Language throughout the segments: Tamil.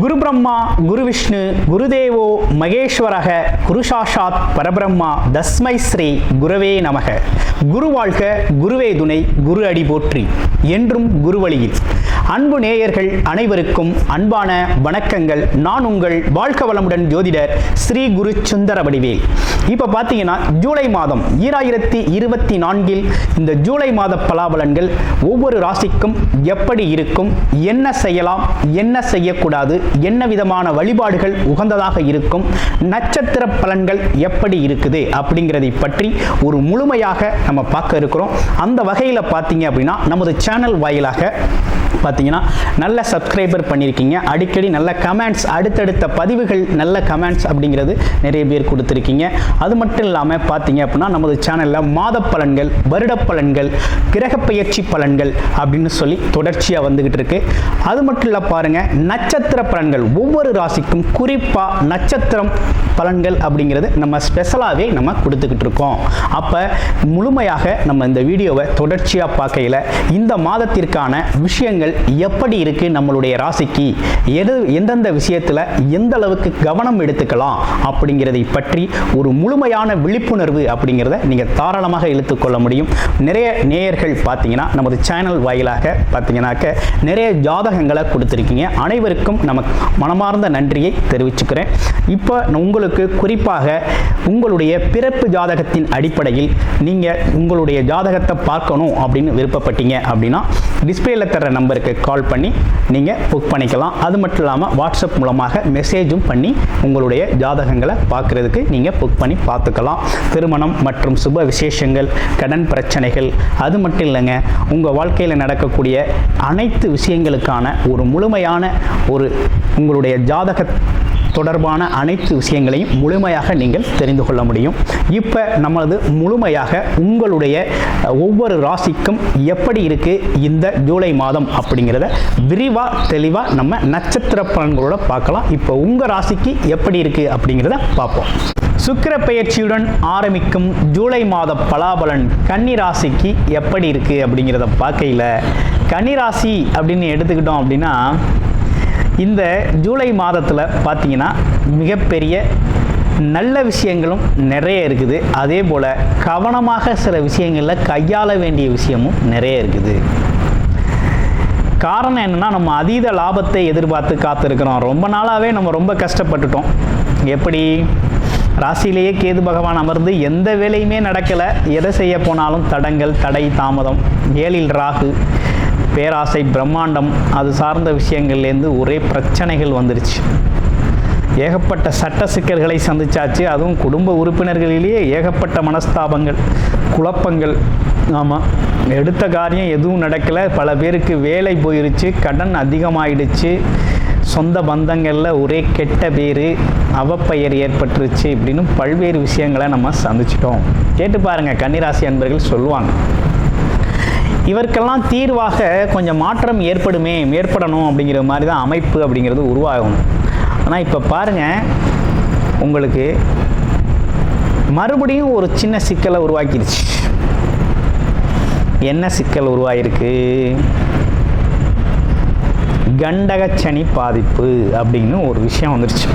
குரு பிரம்மா குரு விஷ்ணு குருதேவோ மகேஸ்வரக குருசாஷாத் பரபிரம்மா தஸ்மை ஸ்ரீ குருவே நமக. குரு வாழ்க குருவே துணை குரு அடி போற்றி. என்றும் குருவழியில். அன்பு நேயர்கள் அனைவருக்கும் அன்பான வணக்கங்கள். நான் உங்கள் வாழ்க வளமுடன் ஜோதிடர் ஸ்ரீ குரு சுந்தர வடிவேல் இப்போ பார்த்தீங்கன்னா ஜூலை மாதம் ஈராயிரத்தி இருபத்தி நான்கில் இந்த ஜூலை மாத பலாபலன்கள் ஒவ்வொரு ராசிக்கும் எப்படி இருக்கும் என்ன செய்யலாம் என்ன செய்யக்கூடாது என்ன விதமான வழிபாடுகள் உகந்ததாக இருக்கும் நட்சத்திர பலன்கள் எப்படி இருக்குது அப்படிங்கிறதை பற்றி ஒரு முழுமையாக நம்ம பார்க்க இருக்கிறோம். அந்த வகையில் பார்த்தீங்க அப்படின்னா நமது சேனல் வாயிலாக பார்த்தீங்கன்னா நல்ல சப்ஸ்கிரைபர் பண்ணியிருக்கீங்க. அடிக்கடி நல்ல கமெண்ட்ஸ் அடுத்தடுத்த பதிவுகள் நல்ல கமெண்ட்ஸ் அப்படிங்கிறது நிறைய பேர் கொடுத்துருக்கீங்க. அது மட்டும் இல்லாமல் பார்த்தீங்க அப்படின்னா நமது சேனலில் மாத பலன்கள் வருட பலன்கள் கிரக பயிற்சி பலன்கள் அப்படின்னு சொல்லி தொடர்ச்சியாக வந்துக்கிட்டு இருக்கு. அது மட்டும் இல்லை பாருங்கள் நட்சத்திர பலன்கள் ஒவ்வொரு ராசிக்கும் குறிப்பாக நட்சத்திரம் பலன்கள் அப்படிங்கிறது நம்ம ஸ்பெஷலாகவே நம்ம கொடுத்துக்கிட்டு இருக்கோம். அப்போ முழுமையாக நம்ம இந்த வீடியோவை தொடர்ச்சியாக பார்க்கையில் இந்த மாதத்திற்கான விஷயங்கள் எப்படி இருக்கு நம்மளுடைய ராசிக்கு? எது எந்தெந்த விஷயத்தில் எந்த அளவுக்கு கவனம் எடுத்துக்கலாம் அப்படிங்கிறதை பற்றி ஒரு முழுமையான விழிப்புணர்வு அப்படிங்கிறத நீங்கள் தாராளமாக இழுத்துக்கொள்ள முடியும். நிறைய நேயர்கள் பார்த்தீங்கன்னா நமது சேனல் வாயிலாக பார்த்தீங்கன்னாக்க நிறைய ஜாதகங்களை கொடுத்துருக்கீங்க. அனைவருக்கும் நமக்கு மனமார்ந்த நன்றியை தெரிவிச்சுக்கிறேன். இப்போ உங்களுக்கு குறிப்பாக உங்களுடைய பிறப்பு ஜாதகத்தின் அடிப்படையில் நீங்கள் உங்களுடைய ஜாதகத்தை பார்க்கணும் அப்படின்னு விருப்பப்பட்டீங்க அப்படின்னா டிஸ்பிளேல தர நம்பருக்கு கால் பண்ணி நீங்கள் புக் பண்ணிக்கலாம். அது மட்டும் இல்லாமல் வாட்ஸ்அப் மூலமாக மெசேஜும் பண்ணி உங்களுடைய ஜாதகங்களை பார்க்குறதுக்கு நீங்கள் புக் பண்ணி பார்த்துக்கலாம். திருமணம் மற்றும் சுப விசேஷங்கள் கடன் பிரச்சனைகள் அது மட்டும் இல்லைங்க உங்கள் வாழ்க்கையில் நடக்கக்கூடிய அனைத்து விஷயங்களுக்கான ஒரு முழுமையான ஒரு உங்களுடைய ஜாதக தொடர்பான அனைத்து விஷயங்களையும் முழுமையாக நீங்கள் தெரிந்து கொள்ள முடியும். இப்போ நமது முழுமையாக உங்களுடைய ஒவ்வொரு ராசிக்கும் எப்படி இருக்குது இந்த ஜூலை மாதம் அப்படிங்கிறத விரிவாக தெளிவாக நம்ம நட்சத்திர பலன்களோட பார்க்கலாம். இப்போ உங்கள் ராசிக்கு எப்படி இருக்குது அப்படிங்கிறத பார்ப்போம். சுக்கிர பெயர்ச்சியுடன் ஆரம்பிக்கும் ஜூலை மாத பலாபலன் கன்னி ராசிக்கு எப்படி இருக்குது அப்படிங்கிறத பார்க்கையில் கன்னிராசி அப்படின்னு எடுத்துக்கிட்டோம் அப்படின்னா இந்த ஜூலை மாதத்தில் பார்த்தீங்கன்னா மிகப்பெரிய நல்ல விஷயங்களும் நிறைய இருக்குது. அதே போல் கவனமாக சில விஷயங்களில் கையாள வேண்டிய விஷயமும் நிறைய இருக்குது. காரணம் என்னென்னா நம்ம அதீத லாபத்தை எதிர்பார்த்து காத்திருக்கிறோம். ரொம்ப நாளாகவே நம்ம ரொம்ப கஷ்டப்பட்டுட்டோம். எப்படி? ராசியிலேயே கேது பகவான் அமர்ந்து எந்த வேலையுமே நடக்கலை. எதை செய்ய போனாலும் தடங்கள் தடை தாமதம். ஏழில் ராகு. பேராசை பிரம்மாண்டம் அது சார்ந்த விஷயங்கள்லேருந்து ஒரே பிரச்சனைகள் வந்துருச்சு. ஏகப்பட்ட சட்ட சிக்கல்களை சந்திச்சாச்சு. அதுவும் குடும்ப உறுப்பினர்களிலேயே ஏகப்பட்ட மனஸ்தாபங்கள் குழப்பங்கள். ஆமாம் எடுத்த காரியம் எதுவும் நடக்கலை. பல பேருக்கு வேலை போயிருச்சு கடன் அதிகமாயிடுச்சு. சொந்த பந்தங்களில் ஒரே கெட்ட பேர் அவப்பெயர் ஏற்பட்டுருச்சு இப்படின்னு பல்வேறு விஷயங்களை நம்ம சந்திச்சிட்டோம். கேட்டு பாருங்கள் கன்னிராசி அன்பர்கள் சொல்லுவாங்க. இவருக்கெல்லாம் தீர்வாக கொஞ்சம் மாற்றம் ஏற்படுமே ஏற்படணும் அப்படிங்கிற மாதிரி தான் அமைப்பு அப்படிங்கிறது உருவாகும். ஆனால் இப்போ பாருங்கள் உங்களுக்கு மறுபடியும் ஒரு சின்ன சிக்கலை உருவாக்கிடுச்சு என்ன சிக்கல் உருவாயிருக்கு? கண்டகச்சனி பாதிப்பு அப்படின்னு ஒரு விஷயம் வந்துருச்சு.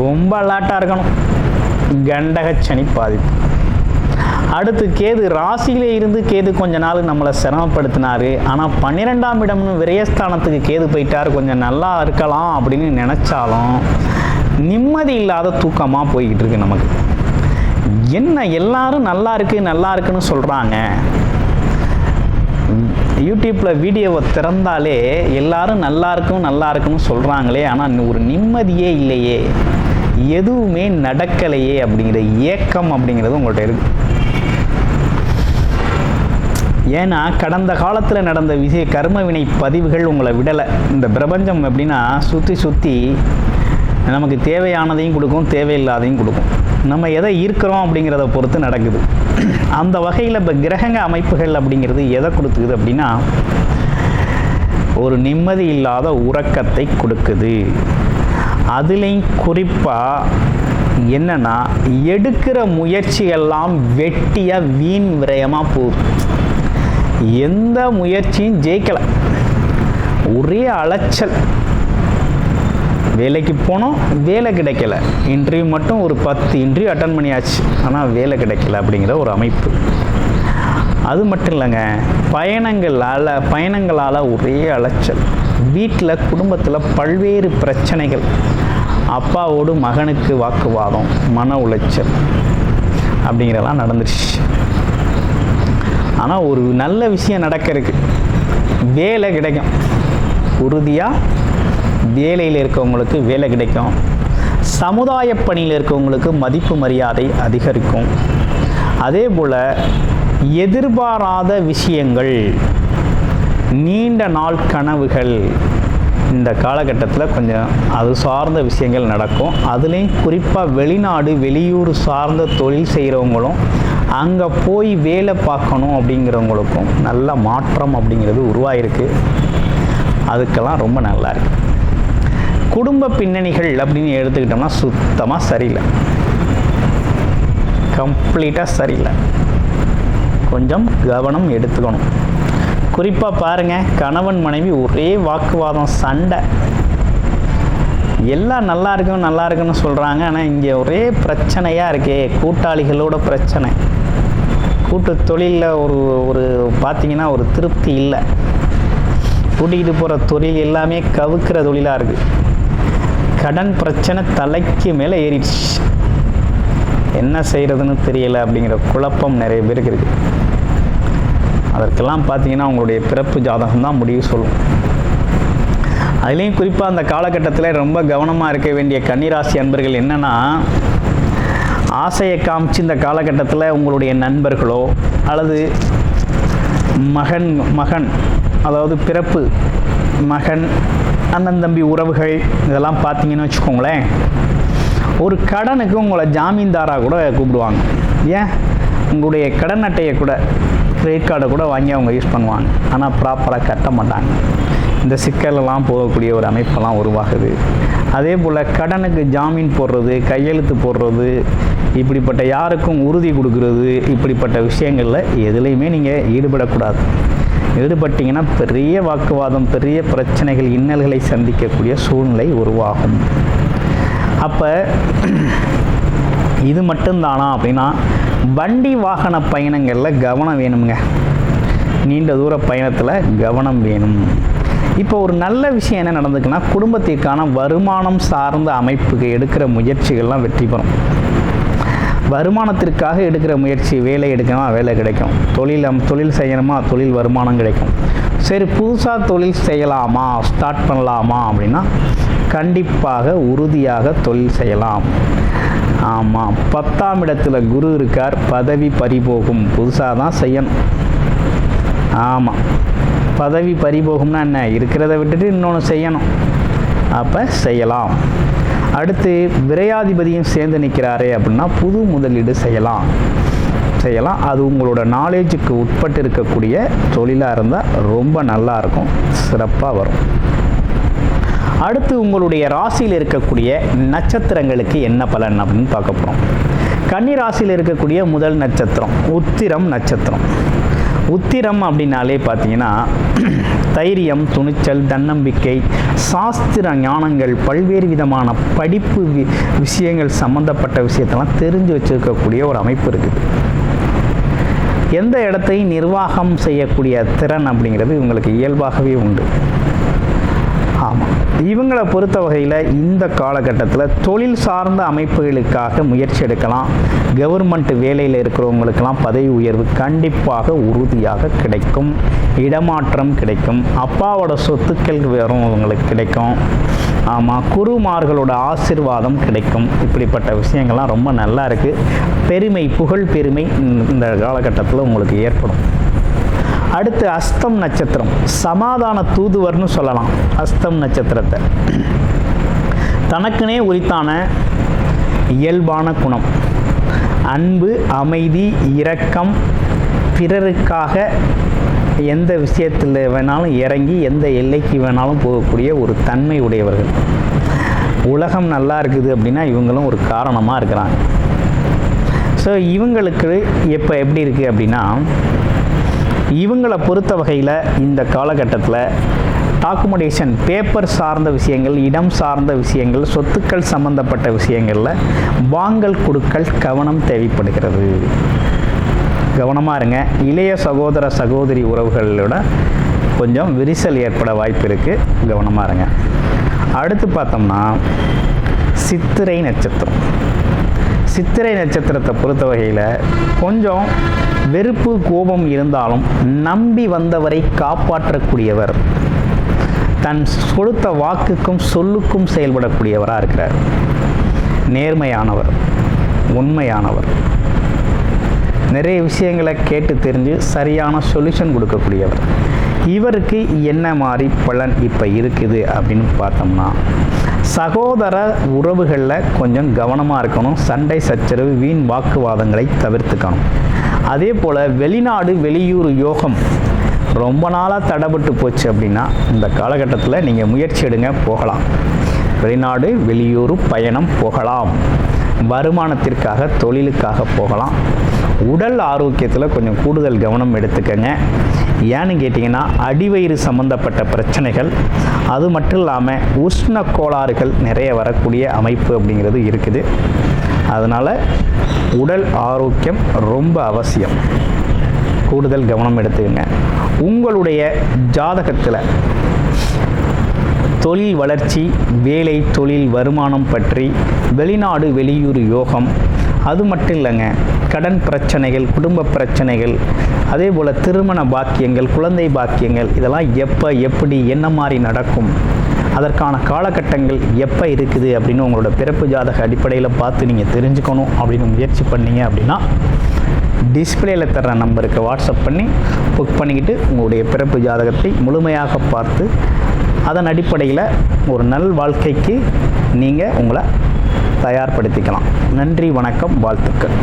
ரொம்ப அலாட்டாக இருக்கணும். கண்டகச்சனி பாதிப்பு. அடுத்து கேது ராசியிலே இருந்து கேது கொஞ்ச நாள் நம்மளை சிரமப்படுத்தினார். ஆனால் பன்னிரெண்டாம் இடம்னு விரயஸ்தானத்துக்கு கேது போயிட்டார். கொஞ்சம் நல்லா இருக்கலாம் அப்படின்னு நினச்சாலும் நிம்மதி இல்லாத தூக்கமாக போய்கிட்டு இருக்கு நமக்கு. என்ன எல்லாரும் நல்லா இருக்கு நல்லா இருக்குன்னு சொல்கிறாங்க யூடியூப்பில் வீடியோவை திறந்தாலே எல்லாரும் நல்லா இருக்கும் நல்லா இருக்குன்னு சொல்கிறாங்களே ஆனால் ஒரு நிம்மதியே இல்லையே. எதுவுமே நடக்கலையே அப்படிங்கிற ஏக்கம் அப்படிங்கிறது உங்கள்கிட்ட இருக்குது ஏன்னா கடந்த காலத்தில் நடந்த விஷய கர்மவினை பதிவுகள் உங்களை விடலை. இந்த பிரபஞ்சம் எப்படின்னா சுற்றி சுற்றி நமக்கு தேவையானதையும் கொடுக்கும் தேவையில்லாதையும் கொடுக்கும். நம்ம எதை ஈர்க்கிறோம் அப்படிங்கிறத பொறுத்து நடக்குது. அந்த வகையில் இப்போ கிரகங்க அமைப்புகள் அப்படிங்கிறது எதை கொடுத்துக்குது அப்படின்னா ஒரு நிம்மதி இல்லாத உறக்கத்தை கொடுக்குது. அதுலேயும் குறிப்பாக என்னென்னா எடுக்கிற முயற்சியெல்லாம் வெட்டியாக வீண் விரயமாக போகுது. எந்த முயற்சியும் ஜெயிக்கலை. ஒரே அலைச்சல். வேலைக்கு போனோம் வேலை கிடைக்கல. இன்டர்வியூ மட்டும் ஒரு பத்து இன்டர்வியூ அட்டன் பண்ணியாச்சு. ஆனால் வேலை கிடைக்கல அப்படிங்கிற ஒரு அமைப்பு. அது மட்டும் இல்லைங்க பயணங்களால் பயணங்களால் ஒரே அலைச்சல். வீட்டில் குடும்பத்தில் பல்வேறு பிரச்சனைகள். அப்பாவோடு மகனுக்கு வாக்குவாதம் மன உளைச்சல் அப்படிங்கிறதெல்லாம் நடந்துருச்சு. ஆனால் ஒரு நல்ல விஷயம் நடக்க இருக்கு வேலை கிடைக்கும். உறுதியாக வேலையில் இருக்கவங்களுக்கு வேலை கிடைக்கும். சமுதாய பணியில் இருக்கவங்களுக்கு மதிப்பு மரியாதை அதிகரிக்கும். அதே போல் எதிர்பாராத விஷயங்கள் நீண்ட நாள் கனவுகள் இந்த காலகட்டத்தில் கொஞ்சம் அது சார்ந்த விஷயங்கள் நடக்கும். அதுலேயும் குறிப்பாக வெளிநாடு வெளியூர் சார்ந்த தொழில் செய்கிறவங்களும் அங்கே போய் வேலை பார்க்கணும் அப்படிங்கிறவங்களுக்கும் நல்ல மாற்றம் அப்படிங்கிறது உருவாயிருக்கு. அதுக்கெல்லாம் ரொம்ப நல்லா இருக்கு. குடும்ப பின்னணிகள் அப்படின்னு எடுத்துக்கிட்டோம்னா சுத்தமாக சரியில்லை. கம்ப்ளீட்டாக சரியில்லை. கொஞ்சம் கவனம் எடுத்துக்கணும். குறிப்பாக பாருங்கள் கணவன் மனைவி ஒரே வாக்குவாதம் சண்டை. எல்லாம் நல்லா இருக்கும் நல்லா இருக்குன்னு சொல்கிறாங்க ஆனால் இங்கே ஒரே பிரச்சனையாக இருக்கே கூட்டாளிகளோட பிரச்சனை. கூட்டு தொழிலில் ஒரு ஒரு பார்த்தீங்கன்னா ஒரு திருப்தி இல்லை. கூட்டிகிட்டு போகிற தொழில் எல்லாமே கவுக்கிற தொழிலாக இருக்குது கடன் பிரச்சனை தலைக்கு மேலே ஏறிடுச்சு. என்ன செய்கிறதுன்னு தெரியலை அப்படிங்கிற குழப்பம் நிறைய பேருக்கு இருக்குது அதற்கெல்லாம் பார்த்தீங்கன்னா உங்களுடைய பிறப்பு ஜாதகம் தான் முடிவு சொல்லும். அதுலேயும் குறிப்பாக அந்த காலகட்டத்தில் ரொம்ப கவனமாக இருக்க வேண்டிய கன்னிராசி அன்பர்கள் என்னென்னா ஆசையை காமிச்சு இந்த காலகட்டத்தில் உங்களுடைய நண்பர்களோ அல்லது மகன் மகன் அதாவது பிறப்பு மகன் அண்ணன் தம்பி உறவுகள் இதெல்லாம் பார்த்தீங்கன்னு வச்சுக்கோங்களேன். ஒரு கடனுக்கு உங்களை ஜாமீன்தாராக கூட கூப்பிடுவாங்க. ஏன்? உங்களுடைய கடன் அட்டையை கூட கிரெடிட் கார்டை கூட வாங்கி அவங்க யூஸ் பண்ணுவாங்க. ஆனால் ப்ராப்பராக கட்ட மாட்டாங்க. இந்த சிக்கலெல்லாம் போகக்கூடிய ஒரு அமைப்பெல்லாம் உருவாகுது. அதே போல் கடனுக்கு ஜாமீன் போடுறது கையெழுத்து போடுறது இப்படிப்பட்ட யாருக்கும் உறுதி கொடுக்கறது இப்படிப்பட்ட விஷயங்களில் எதுலேயுமே நீங்கள் ஈடுபடக்கூடாது. ஈடுபட்டிங்கன்னா பெரிய வாக்குவாதம் பெரிய பிரச்சனைகள் இன்னல்களை சந்திக்கக்கூடிய சூழ்நிலை உருவாகும். அப்போ இது மட்டும்தானா அப்படின்னா வண்டி வாகன பயணங்களில் கவனம் வேணுங்க நீண்ட தூர பயணத்தில் கவனம் வேணும். இப்போ ஒரு நல்ல விஷயம் என்ன நடந்துக்குன்னா குடும்பத்திற்கான வருமானம் சார்ந்த அமைப்புக்கு எடுக்கிற முயற்சிகள்லாம் வெற்றி பெறும். வருமானத்திற்காக எடுக்கிற முயற்சி வேலை எடுக்கணுமா? வேலை கிடைக்கும். தொழில் தொழில் செய்யணுமா? தொழில் வருமானம் கிடைக்கும். சரி புதுசாக தொழில் செய்யலாமா? ஸ்டார்ட் பண்ணலாமா? அப்படின்னா கண்டிப்பாக உறுதியாக தொழில் செய்யலாம். ஆமாம் பத்தாம் இடத்துல குரு இருக்கார். பதவி பறிபோகும். புதுசாக தான் செய்யணும். ஆமாம் பதவி பறிபோகும்னா என்ன? இருக்கிறத விட்டுட்டு இன்னொன்று செய்யணும். அப்போ செய்யலாம். அடுத்து விரையாதிபதியும் சேர்ந்து நிற்கிறாரே அப்படின்னா புது முதலீடு செய்யலாம். செய்யலாம். அது உங்களோட நாலேஜுக்கு உட்பட்டு இருக்கக்கூடிய தொழிலாக இருந்தால் ரொம்ப நல்லா இருக்கும். சிறப்பாக வரும். அடுத்து உங்களுடைய ராசியில் இருக்கக்கூடிய நட்சத்திரங்களுக்கு என்ன பலன் அப்படின்னு பார்க்க போகிறோம் கன்னி ராசியில் இருக்கக்கூடிய முதல் நட்சத்திரம் உத்திரம் நட்சத்திரம். உத்திரம் அப்படின்னாலே பார்த்தீங்கன்னா தைரியம் துணிச்சல் தன்னம்பிக்கை சாஸ்திர ஞானங்கள் பல்வேறு விதமான படிப்பு வி- விஷயங்கள் சம்பந்தப்பட்ட விஷயத்தெல்லாம் தெரிஞ்சு வச்சிருக்கக்கூடிய ஒரு அமைப்பு இருக்குது. எந்த இடத்தையும் நிர்வாகம் செய்யக்கூடிய திறன் அப்படிங்கிறது இவங்களுக்கு இயல்பாகவே உண்டு. இவங்களை பொறுத்த வகையில் இந்த காலகட்டத்தில் தொழில் சார்ந்த அமைப்புகளுக்காக முயற்சி எடுக்கலாம். கவர்மெண்ட் வேலையில் இருக்கிறவங்களுக்கெல்லாம் பதவி உயர்வு கண்டிப்பாக உறுதியாக கிடைக்கும். இடமாற்றம் கிடைக்கும். அப்பாவோட சொத்துக்கள் வரவங்களுக்கு கிடைக்கும். ஆமாம் குருமார்களோட ஆசிர்வாதம் கிடைக்கும். இப்படிப்பட்ட விஷயங்கள்லாம் ரொம்ப நல்லா இருக்குது பெருமை புகழ் பெருமை இந்த காலகட்டத்தில் உங்களுக்கு ஏற்படும். அடுத்து அஸ்தம் நட்சத்திரம். சமாதான தூதுவர்னு சொல்லலாம். அஸ்தம் நட்சத்திரத்தை. தனக்குனே உரித்தான இயல்பான குணம். அன்பு அமைதி இரக்கம் பிறருக்காக எந்த விஷயத்தில் வேணாலும் இறங்கி எந்த எல்லைக்கு வேணாலும் போகக்கூடிய ஒரு தன்மை உடையவர்கள். உலகம் நல்லா இருக்குது அப்படின்னா இவங்களும் ஒரு காரணமாக இருக்கிறாங்க. ஸோ இவங்களுக்கு இப்போ எப்படி இருக்குது அப்படின்னா இவங்களை பொறுத்த வகையில் இந்த காலகட்டத்தில் டாக்குமெண்டேஷன் பேப்பர் சார்ந்த விஷயங்கள் இடம் சார்ந்த விஷயங்கள் சொத்துக்கள் சம்பந்தப்பட்ட விஷயங்களில் வாங்கல் கொடுக்கல் கவனம் தேவைப்படுகிறது. கவனமாக இருங்க. இளைய சகோதர சகோதரி உறவுகளோட கொஞ்சம் விரிசல் ஏற்பட வாய்ப்பு இருக்குது கவனமாக இருங்க. அடுத்து பார்த்தோம்னா சித்திரை நட்சத்திரம். சித்திரை நட்சத்திரத்தை பொறுத்த வகையில் கொஞ்சம் வெறுப்பு கோபம் இருந்தாலும் நம்பி வந்தவரை காப்பாற்றக்கூடியவர். தன் கொடுத்த வாக்குக்கும் சொல்லுக்கும் செயல்படக்கூடியவராக இருக்கிறார். நேர்மையானவர் உண்மையானவர். நிறைய விஷயங்களை கேட்டு தெரிஞ்சு சரியான சொல்யூஷன் கொடுக்கக்கூடியவர். இவருக்கு என்ன மாதிரி பலன் இப்போ இருக்குது அப்படின்னு பார்த்தோம்னா சகோதர உறவுகளில் கொஞ்சம் கவனமாக இருக்கணும் சண்டை சச்சரவு வீண் வாக்குவாதங்களை தவிர்த்துக்கணும். அதே போல் வெளிநாடு வெளியூர் யோகம் ரொம்ப நாளாக தடைபட்டு போச்சு அப்படின்னா இந்த காலகட்டத்தில் நீங்கள் முயற்சி எடுங்க போகலாம். வெளிநாடு வெளியூர் பயணம் போகலாம். வருமானத்திற்காக தொழிலுக்காக போகலாம். உடல் ஆரோக்கியத்தில் கொஞ்சம் கூடுதல் கவனம் எடுத்துக்கங்க. ஏன்னு கேட்டிங்கன்னா அடிவயிறு சம்மந்தப்பட்ட பிரச்சனைகள் அது மட்டும் இல்லாமல் உஷ்ண கோளாறுகள் நிறைய வரக்கூடிய அமைப்பு அப்படிங்கிறது இருக்குது. அதனால் உடல் ஆரோக்கியம் ரொம்ப அவசியம். கூடுதல் கவனம் எடுத்துக்கங்க. உங்களுடைய ஜாதகத்தில் தொழில் வளர்ச்சி வேலை தொழில் வருமானம் பற்றி வெளிநாடு வெளியூர் யோகம் அது மட்டும் இல்லைங்க. கடன் பிரச்சனைகள் குடும்ப பிரச்சனைகள் அதே போல் திருமண பாக்கியங்கள் குழந்தை பாக்கியங்கள் இதெல்லாம் எப்போ எப்படி என்ன மாதிரி நடக்கும்? அதற்கான காலகட்டங்கள் எப்போ இருக்குது அப்படின்னு உங்களோட பிறப்பு ஜாதக அடிப்படையில் பார்த்து நீங்கள் தெரிஞ்சுக்கணும் அப்படின்னு முயற்சி பண்ணீங்க அப்படின்னா டிஸ்பிளேல தர்ற நம்பருக்கு வாட்ஸ்அப் பண்ணி புக் பண்ணிக்கிட்டு உங்களுடைய பிறப்பு ஜாதகத்தை முழுமையாக பார்த்து அதன் அடிப்படையில் ஒரு நல் வாழ்க்கைக்கு நீங்கள் உங்களை தயார்படுத்திக்கலாம். நன்றி வணக்கம் வாழ்த்துக்கள்.